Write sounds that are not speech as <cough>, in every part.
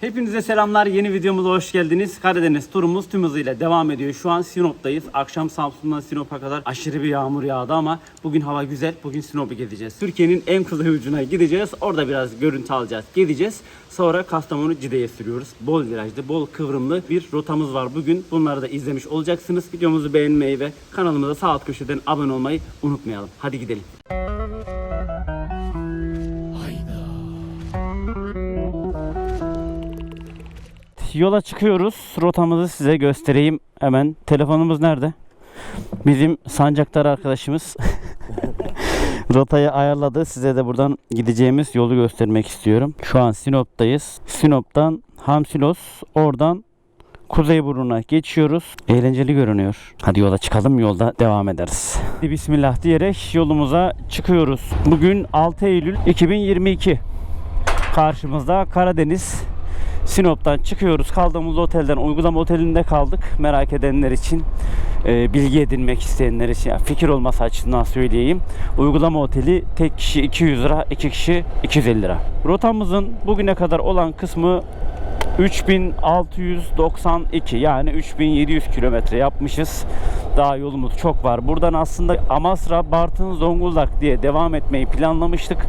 Hepinize selamlar. Yeni videomuza hoş geldiniz. Karadeniz turumuz tüm hızıyla devam ediyor. Şu an Sinop'tayız. Akşam Samsun'dan Sinop'a kadar aşırı bir yağmur yağdı ama bugün hava güzel. Bugün Sinop'u gezeceğiz. Türkiye'nin en kuzey ucuna gideceğiz. Orada biraz görüntü alacağız. Gideceğiz. Sonra Kastamonu Cide'ye sürüyoruz. Bol virajlı, bol kıvrımlı bir rotamız var bugün. Bunları da izlemiş olacaksınız. Videomuzu beğenmeyi ve kanalımıza sağ alt köşeden abone olmayı unutmayalım. Hadi gidelim. Yola çıkıyoruz. Rotamızı size göstereyim hemen. Telefonumuz nerede? Bizim sancaktar arkadaşımız <laughs> rotayı ayarladı. Size de buradan gideceğimiz yolu göstermek istiyorum. Şu an Sinop'tayız. Sinop'tan Hamsilos, oradan Kuzeyburnu'na geçiyoruz. Eğlenceli görünüyor. Hadi yola çıkalım yolda devam ederiz. Bismillah diyerek yolumuza çıkıyoruz. Bugün 6 Eylül 2022. Karşımızda Karadeniz Sinop'tan çıkıyoruz. Kaldığımız otelden uygulama otelinde kaldık. Merak edenler için, e, bilgi edinmek isteyenler için, yani fikir olması açısından söyleyeyim. Uygulama oteli tek kişi 200 lira, iki kişi 250 lira. Rotamızın bugüne kadar olan kısmı 3692 yani 3700 kilometre yapmışız. Daha yolumuz çok var. Buradan aslında Amasra, Bartın, Zonguldak diye devam etmeyi planlamıştık.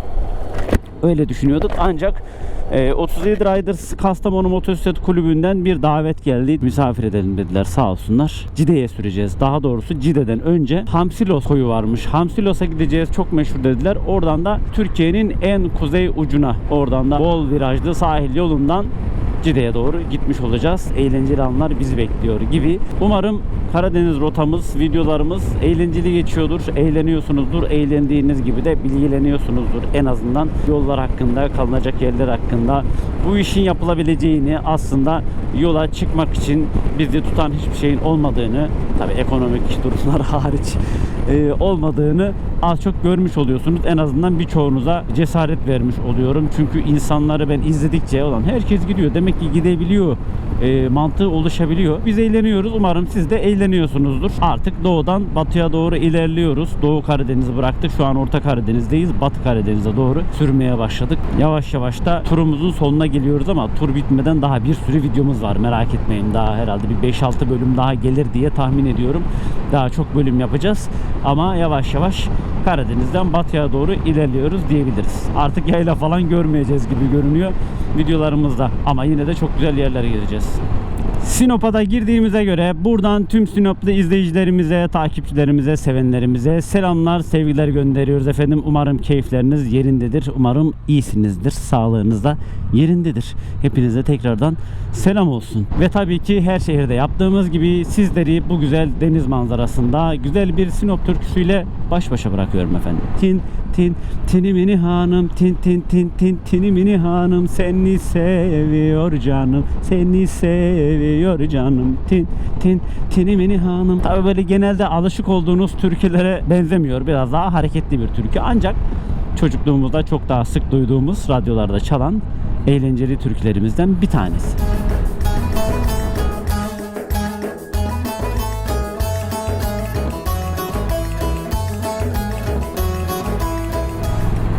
Öyle düşünüyorduk ancak e, 37 Riders Kastamonu Motosiklet Kulübü'nden bir davet geldi. Misafir edelim dediler sağ olsunlar. Cide'ye süreceğiz. Daha doğrusu Cide'den önce Hamsilos koyu varmış. Hamsilos'a gideceğiz çok meşhur dediler. Oradan da Türkiye'nin en kuzey ucuna oradan da bol virajlı sahil yolundan Cide'ye doğru gitmiş olacağız. Eğlenceli anlar bizi bekliyor gibi. Umarım Karadeniz rotamız, videolarımız eğlenceli geçiyordur. Eğleniyorsunuzdur. Eğlendiğiniz gibi de bilgileniyorsunuzdur. En azından yollar hakkında, kalınacak yerler hakkında bu işin yapılabileceğini aslında yola çıkmak için bizi tutan hiçbir şeyin olmadığını, tabi ekonomik durumlar <laughs> hariç e, olmadığını az çok görmüş oluyorsunuz. En azından birçoğunuza cesaret vermiş oluyorum. Çünkü insanları ben izledikçe olan herkes gidiyor. Demek ki gidebiliyor. E, mantığı oluşabiliyor. Biz eğleniyoruz. Umarım siz de eğleniyorsunuzdur. Artık doğudan batıya doğru ilerliyoruz. Doğu Karadeniz'i bıraktık. Şu an Orta Karadeniz'deyiz. Batı Karadeniz'e doğru sürmeye başladık. Yavaş yavaş da turumuzun sonuna geliyoruz ama tur bitmeden daha bir sürü videomuz var. Merak etmeyin. Daha herhalde bir 5-6 bölüm daha gelir diye tahmin ediyorum. Daha çok bölüm yapacağız. Ama yavaş yavaş Karadeniz'den batıya doğru ilerliyoruz diyebiliriz. Artık yayla falan görmeyeceğiz gibi görünüyor videolarımızda. Ama yine de çok güzel yerlere gideceğiz. Sinop'a da girdiğimize göre buradan tüm Sinoplu izleyicilerimize, takipçilerimize, sevenlerimize selamlar, sevgiler gönderiyoruz efendim. Umarım keyifleriniz yerindedir. Umarım iyisinizdir. Sağlığınız da yerindedir. Hepinize tekrardan selam olsun. Ve tabii ki her şehirde yaptığımız gibi sizleri bu güzel deniz manzarasında güzel bir Sinop türküsüyle baş başa bırakıyorum efendim. Tin tin tinimini hanım tin tin tin tin tinimini hanım seni seviyor canım seni seviyor canım tin tin tinimini hanım tabi böyle genelde alışık olduğunuz türkülere benzemiyor biraz daha hareketli bir türkü ancak çocukluğumuzda çok daha sık duyduğumuz radyolarda çalan eğlenceli türkülerimizden bir tanesi.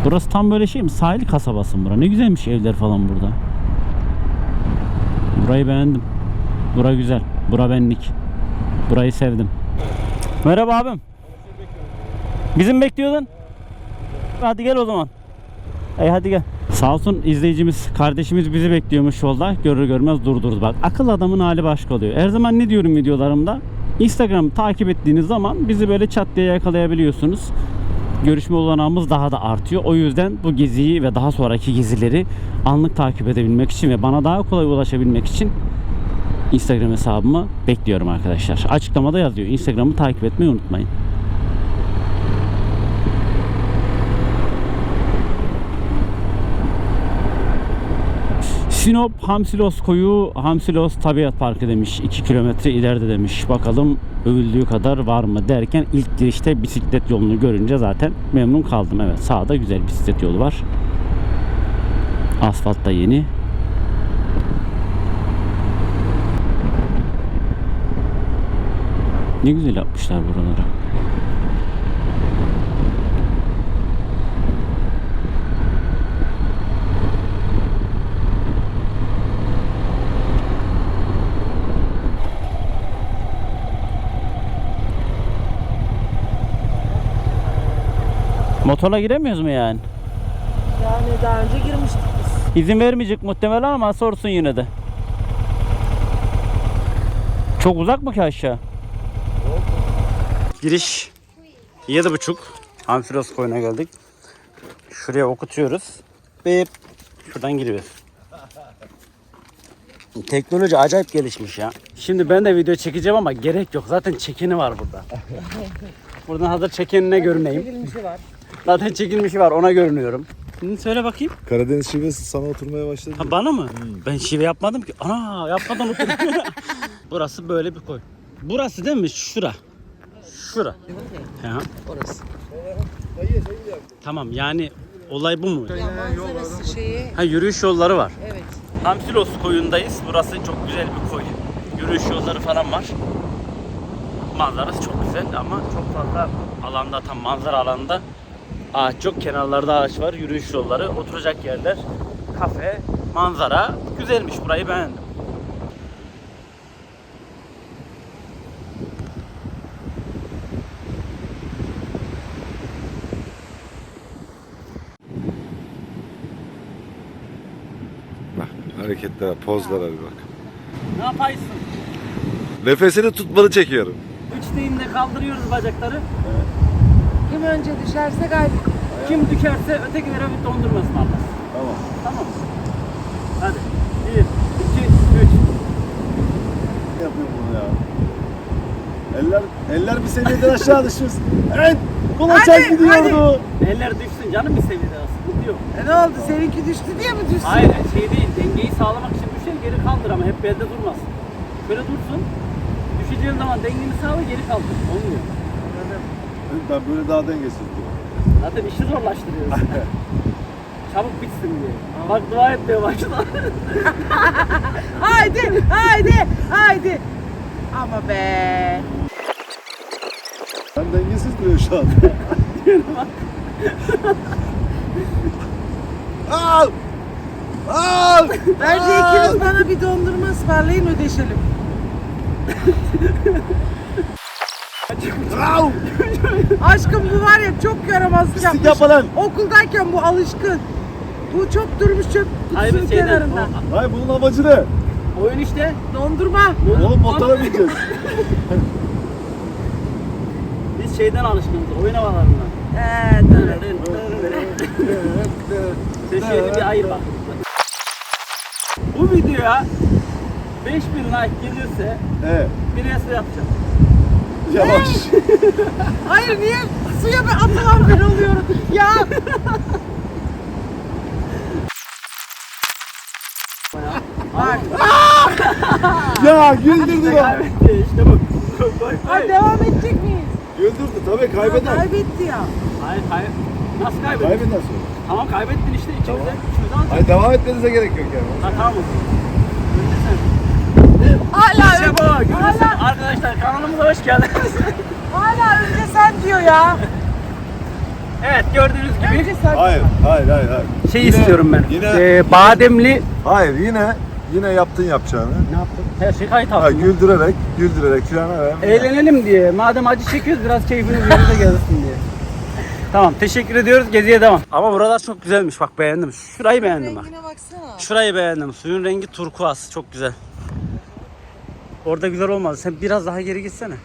Burası tam böyle şey mi? Sahil kasabası mı bura? Ne güzelmiş evler falan burada. Burayı beğendim. Bura güzel. Bura benlik. Burayı sevdim. Merhaba abim. Bizim bekliyordun. Hadi gel o zaman. Ey hadi gel. Sağ olsun izleyicimiz, kardeşimiz bizi bekliyormuş yolda. Görür görmez durdurdu. Bak akıl adamın hali başka oluyor. Her zaman ne diyorum videolarımda? Instagram'ı takip ettiğiniz zaman bizi böyle çat diye yakalayabiliyorsunuz görüşme olanağımız daha da artıyor. O yüzden bu geziyi ve daha sonraki gezileri anlık takip edebilmek için ve bana daha kolay ulaşabilmek için Instagram hesabımı bekliyorum arkadaşlar. Açıklamada yazıyor. Instagram'ı takip etmeyi unutmayın. Sinop Hamsilos Koyu Hamsilos Tabiat Parkı demiş. 2 kilometre ileride demiş. Bakalım övüldüğü kadar var mı derken ilk girişte bisiklet yolunu görünce zaten memnun kaldım. Evet sağda güzel bisiklet yolu var. Asfalt da yeni. Ne güzel yapmışlar buraları. Motora giremiyoruz mu yani? Yani daha önce girmiştik biz. İzin vermeyecek muhtemelen ama sorsun yine de. Çok uzak mı ki aşağı? Giriş yedi buçuk. Amfilos koyuna geldik. Şuraya okutuyoruz. Ve şuradan giriyoruz. Teknoloji acayip gelişmiş ya. Şimdi ben de video çekeceğim ama gerek yok. Zaten çekeni var burada. <laughs> Buradan hazır çekenine görüneyim. Çekilmişi var. Zaten çekilmişi var ona görünüyorum. Şimdi söyle bakayım. Karadeniz şivesi sana oturmaya başladı. Ha, bana mı? Ben şive yapmadım ki. Ana yapmadan unuttum. <laughs> Burası böyle bir koy. Burası değil mi? Şura. Şura. Ha. Orası. Tamam yani olay bu mu? Ya manzarası şeyi. Ha yürüyüş yolları var. Evet. Hamsilos koyundayız. Burası çok güzel bir koy. Yürüyüş yolları falan var. Manzarası çok güzel ama çok fazla alanda tam manzara alanında ağaç yok. Kenarlarda ağaç var. Yürüyüş yolları, oturacak yerler, kafe, manzara güzelmiş. Burayı beğendim. Bak hareketlere, pozlara bir bak. Ne yapaysın? Nefesini tutmalı çekiyorum. Üç deyimle kaldırıyoruz bacakları. Kim önce düşerse gayret. Kim düşerse ötekilere bir dondurmasın Allah. Tamam. Tamam? Hadi. Bir, iki, üç. Yapıyor bunu ya. Eller, eller bir seviyeden aşağı düşüyorsun. Evet. Hadi, gidiyordu. Eller düşsün canım bir seviyede sıkıntı yok. E ne oldu? Seninki düştü diye mi düştü? Hayır şey değil dengeyi sağlamak için düşer geri kaldır ama hep belde durmaz. Şöyle dursun. Düşeceğin zaman dengeni sağla geri kaldır. Olmuyor. Ben böyle daha dengesiz diyorum. Zaten işi zorlaştırıyoruz. <laughs> Çabuk bitsin diye. Bak dua etmeye başladı. <laughs> Haydi, haydi, haydi. Ama be. Ben dengesiz duruyor şu an. <laughs> Al! Al! Bence ikiniz bana bir dondurma ısmarlayın ödeşelim. Al! Aşkım bu var ya çok yaramazlık Pislik yapmış. yapma lan. Okuldayken bu alışkın. Bu çok durmuş çöp Hayır kutusunun şeyden. kenarında. Hayır bunun amacı ne? Oyun işte. Dondurma. Oğlum motora bineceğiz. Biz şeyden alışkınız. Oyun havalarından. Ee, şeyini bir ayır bak. Bu videoya 5000 like gelirse Evet. bir resim yapacağım. Yavaş. <laughs> Hayır niye suya bir atılan ben oluyorum? Ya bak. <laughs> ya güldürdü lan. Kaybetti işte Ha, koy. devam edecek miyiz? Güldürdü tabii kaybeder. kaybetti ya. Hayır hayır. Nasıl kaybettin? Kaybeder sonra. Tamam kaybettin işte de alacağız. Hayır devam etmenize gerek yok yani. Ha tamam o zaman. Önce sen. Hala İşte bu. Görüyorsun hala, arkadaşlar kanalımıza hoş geldiniz. <laughs> hala önce sen diyor ya. evet gördüğünüz gibi Önce sen. Hayır, hayır, hayır, hayır. şey Yine- istiyorum ben. Yine, Ee, bademli hayır yine yine yaptın yapacağını. ne yaptın? Her şey kayıt Ha, altında. güldürerek, güldürerek filan ver. Eğlenelim diye. Madem acı çekiyoruz biraz keyfiniz yerinize gelsin diye. Tamam teşekkür ediyoruz. Geziye devam. Ama buralar çok güzelmiş. Bak beğendim. Şurayı beğendim bak. Rengine baksana. Şurayı beğendim. Suyun rengi turkuaz. Çok güzel. Orada güzel olmaz. Sen biraz daha geri gitsene.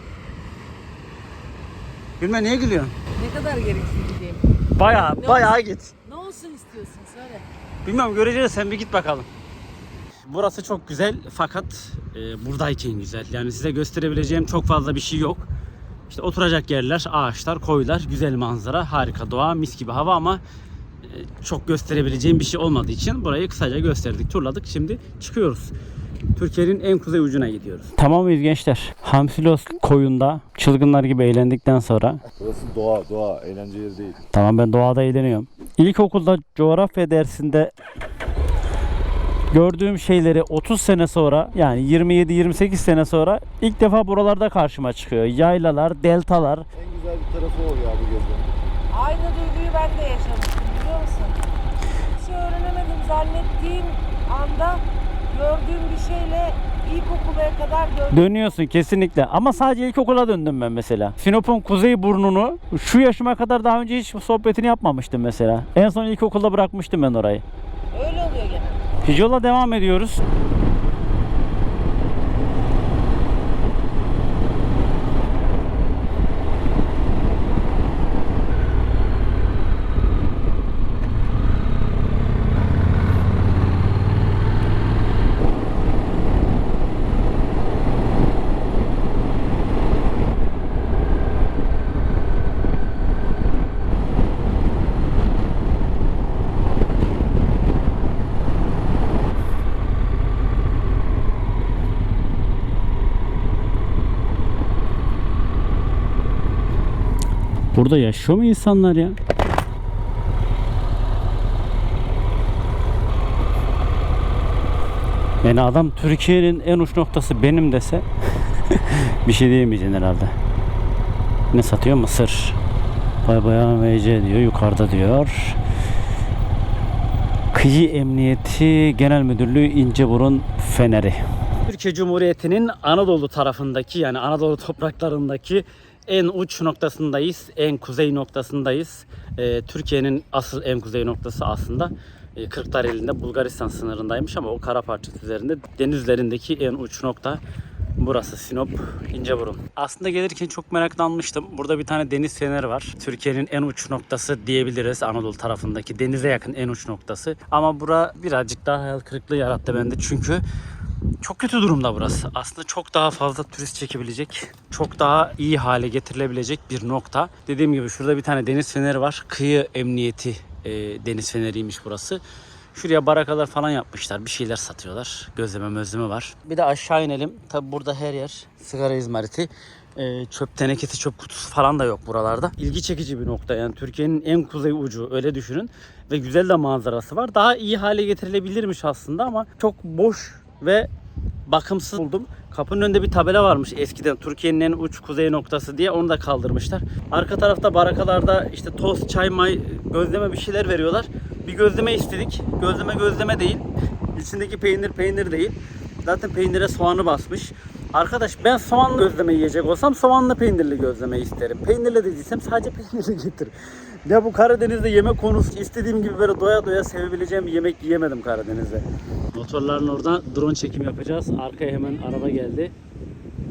Gülme niye gülüyorsun? Ne kadar gereksiz gideyim. Bayağı Ne bayağı git. Ne olsun istiyorsun söyle. Bilmem göreceğiz sen bir git bakalım. Burası çok güzel fakat e, buradayken güzel. Yani size gösterebileceğim çok fazla bir şey yok. İşte oturacak yerler, ağaçlar, koylar, güzel manzara, harika doğa, mis gibi hava ama e, çok gösterebileceğim bir şey olmadığı için burayı kısaca gösterdik, turladık. Şimdi çıkıyoruz. Türkiye'nin en kuzey ucuna gidiyoruz. Tamam mıyız gençler? Hamsilos koyunda çılgınlar gibi eğlendikten sonra Burası doğa, doğa, eğlence yeri değil. Tamam ben doğada eğleniyorum. İlkokulda coğrafya dersinde gördüğüm şeyleri 30 sene sonra yani 27-28 sene sonra ilk defa buralarda karşıma çıkıyor. Yaylalar, deltalar. En güzel bir tarafı o ya bu gezmenin. Aynı duyguyu ben de yaşamıştım biliyor musun? Hiç öğrenemedim zannettiğim anda gördüğüm bir şeyle ilkokula kadar döndüm. Dönüyorsun kesinlikle. Ama sadece ilkokula döndüm ben mesela. Sinop'un kuzey burnunu şu yaşıma kadar daha önce hiç sohbetini yapmamıştım mesela. En son ilkokulda bırakmıştım ben orayı. Öyle yola devam ediyoruz. Burada yaşıyor mu insanlar ya? Yani adam Türkiye'nin en uç noktası benim dese <laughs> bir şey diyemeyeceksin herhalde. Ne satıyor? Mısır. Bay bayan VC diyor. Yukarıda diyor. Kıyı Emniyeti Genel Müdürlüğü İnceburun Feneri. Türkiye Cumhuriyeti'nin Anadolu tarafındaki yani Anadolu topraklarındaki en uç noktasındayız. En kuzey noktasındayız. Ee, Türkiye'nin asıl en kuzey noktası aslında e, Kırklareli'nde Bulgaristan sınırındaymış ama o kara parçası üzerinde denizlerindeki en uç nokta Burası Sinop İnceburun. Aslında gelirken çok meraklanmıştım. Burada bir tane deniz feneri var. Türkiye'nin en uç noktası diyebiliriz Anadolu tarafındaki. Denize yakın en uç noktası. Ama bura birazcık daha hayal kırıklığı yarattı bende. Çünkü çok kötü durumda burası. Aslında çok daha fazla turist çekebilecek, çok daha iyi hale getirilebilecek bir nokta. Dediğim gibi şurada bir tane deniz feneri var. Kıyı Emniyeti e, deniz feneriymiş burası. Şuraya barakalar falan yapmışlar. Bir şeyler satıyorlar. Gözleme mözleme var. Bir de aşağı inelim. Tabi burada her yer sigara izmariti. E, çöp tenekesi, çöp kutusu falan da yok buralarda. İlgi çekici bir nokta yani Türkiye'nin en kuzey ucu öyle düşünün. Ve güzel de manzarası var. Daha iyi hale getirilebilirmiş aslında ama çok boş ve bakımsız buldum. Kapının önünde bir tabela varmış eskiden Türkiye'nin en uç kuzey noktası diye onu da kaldırmışlar. Arka tarafta barakalarda işte tost, çay, may, gözleme bir şeyler veriyorlar. Bir gözleme istedik. Gözleme gözleme değil. İçindeki peynir peynir değil. Zaten peynire soğanı basmış. Arkadaş ben soğanlı gözleme yiyecek olsam soğanlı peynirli gözleme isterim. Peynirli dediysem sadece peynirli getir. Ya bu Karadeniz'de yemek konusu istediğim gibi böyle doya doya sevebileceğim bir yemek yiyemedim Karadeniz'de. Motorların orada drone çekim yapacağız. Arkaya hemen araba geldi.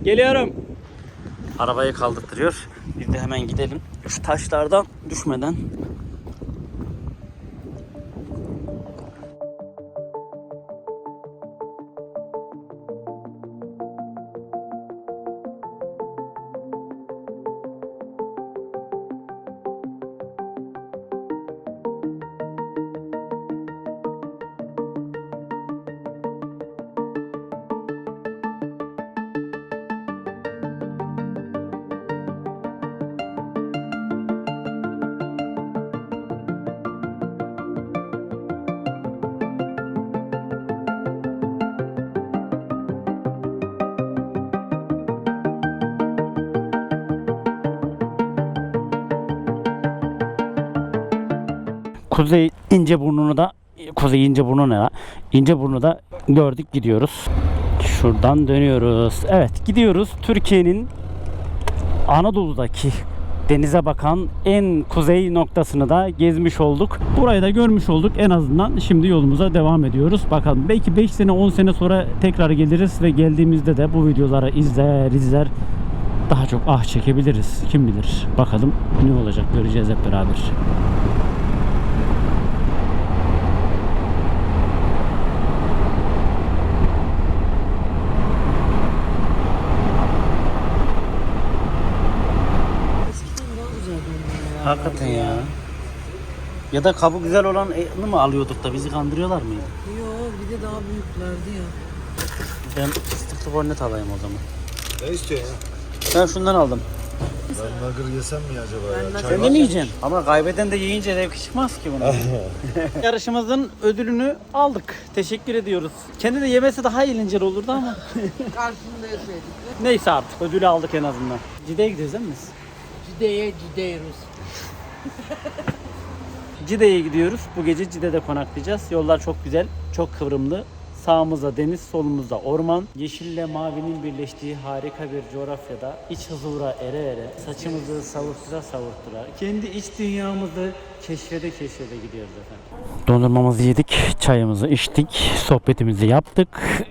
Geliyorum. Arabayı kaldırtırıyor. Biz de hemen gidelim. Şu taşlardan düşmeden. Kuzey İnceburnu'nu da Kuzey İnceburnu ne la? İnceburnu da gördük gidiyoruz. Şuradan dönüyoruz. Evet gidiyoruz. Türkiye'nin Anadolu'daki denize bakan en kuzey noktasını da gezmiş olduk. Burayı da görmüş olduk. En azından şimdi yolumuza devam ediyoruz. Bakalım belki 5 sene 10 sene sonra tekrar geliriz ve geldiğimizde de bu videoları izler izler daha çok ah çekebiliriz. Kim bilir. Bakalım ne olacak göreceğiz hep beraber. Hakikaten ya. Ya da kabı güzel olanı mı alıyorduk da bizi kandırıyorlar mıydı? Yo bir de daha büyüklerdi ya. Ben fıstıklı kornet alayım o zaman. Ne istiyorsun ya? Ben şundan aldım. Ben nagır yesem mi acaba ya? Sen de mi yiyeceksin? Ama kaybeden de yiyince zevk çıkmaz ki bunun. <laughs> Yarışımızın ödülünü aldık. Teşekkür ediyoruz. Kendi de yemesi daha eğlenceli olurdu ama. Karşısında yasaydık. Neyse artık ödülü aldık en azından. Cide'ye gidiyoruz değil mi biz? Cide'ye gidiyoruz. Cide'ye gidiyoruz. Bu gece Cide'de konaklayacağız. Yollar çok güzel, çok kıvrımlı. Sağımızda deniz, solumuzda orman. Yeşille mavinin birleştiği harika bir coğrafyada iç huzura ere ere, saçımızı savurtura savurtura, kendi iç dünyamızı keşfede keşfede gidiyoruz efendim. Dondurmamızı yedik, çayımızı içtik, sohbetimizi yaptık.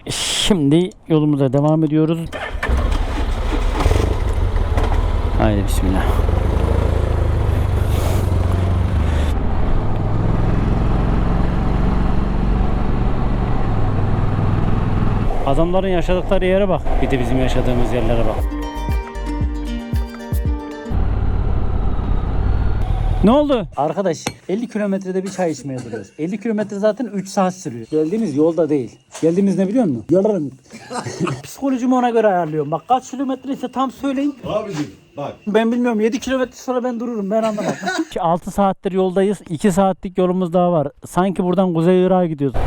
Şimdi yolumuza devam ediyoruz. Haydi bismillah. Adamların yaşadıkları yere bak. Bir de bizim yaşadığımız yerlere bak. Ne oldu? Arkadaş 50 kilometrede bir çay içmeye duruyoruz. 50 kilometre zaten 3 saat sürüyor. Geldiğimiz yolda değil. Geldiğimiz ne biliyor musun? Yarın. <laughs> Psikolojimi ona göre ayarlıyorum. Bak kaç kilometre ise tam söyleyin. Abicim bak. Ben bilmiyorum 7 kilometre sonra ben dururum ben anlamadım. <laughs> 6 saattir yoldayız. 2 saatlik yolumuz daha var. Sanki buradan Kuzey Irak'a gidiyoruz.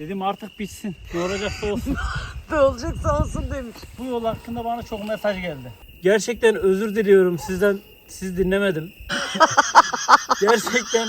Dedim artık bitsin. Yoracaksa olsun. <laughs> Ne olacaksa olsun demiş. Bu yol hakkında bana çok mesaj geldi. Gerçekten özür diliyorum sizden. Siz dinlemedim. <laughs> Gerçekten